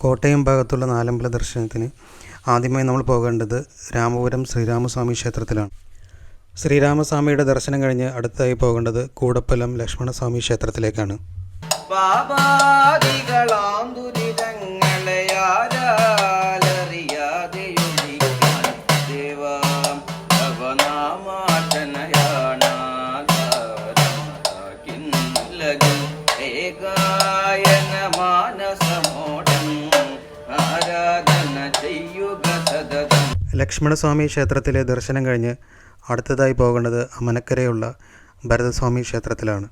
കോട്ടയം ഭാഗത്തുള്ള നാലമ്പല ദർശനത്തിന് ആദ്യമായി നമ്മൾ പോകേണ്ടത് രാമപുരം ശ്രീരാമസ്വാമി ക്ഷേത്രത്തിലാണ്. ശ്രീരാമസ്വാമിയുടെ ദർശനം കഴിഞ്ഞ് അടുത്തായി പോകേണ്ടത് കൂടപ്പലം ലക്ഷ്മണസ്വാമി ക്ഷേത്രത്തിലേക്കാണ്. പാപാദികളാം ലക്ഷ്മണസ്വാമി ക്ഷേത്രത്തിലെ ദർശനം കഴിഞ്ഞ് അടുത്തതായി പോകേണ്ടത് അമനക്കരയുള്ള ഭരതസ്വാമി ക്ഷേത്രത്തിലാണ്.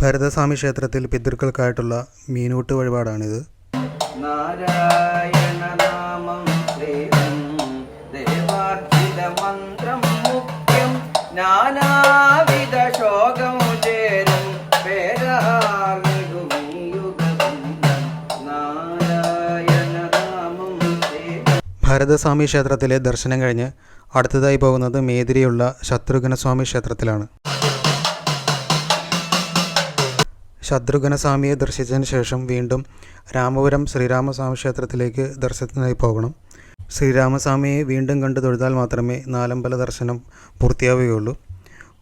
ഭരതസ്വാമി ക്ഷേത്രത്തിൽ പിതൃക്കൾക്കായിട്ടുള്ള മീനൂട്ട് വഴിപാടാണിത്. ദേവാർജിത മന്ത്രം മുഖ്യം. നാനാവിധ ഭരതസ്വാമി ക്ഷേത്രത്തിലെ ദർശനം കഴിഞ്ഞ് അടുത്തതായി പോകുന്നത് മേതിരിയുള്ള ശത്രുഘ്നസ്വാമി ക്ഷേത്രത്തിലാണ്. ശത്രുഘ്നസ്വാമിയെ ദർശിച്ചതിന് ശേഷം വീണ്ടും രാമപുരം ശ്രീരാമസ്വാമി ക്ഷേത്രത്തിലേക്ക് ദർശനത്തിനായി പോകണം. ശ്രീരാമസ്വാമിയെ വീണ്ടും കണ്ടു തൊഴുതാൽ മാത്രമേ നാലമ്പല ദർശനം പൂർത്തിയാവുകയുള്ളൂ.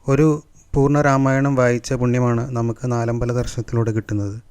ഒരു പൂർണ രാമായണം വായിച്ച പുണ്യമാണ് നമുക്ക് നാലമ്പല ദർശനത്തിലൂടെ കിട്ടുന്നത്.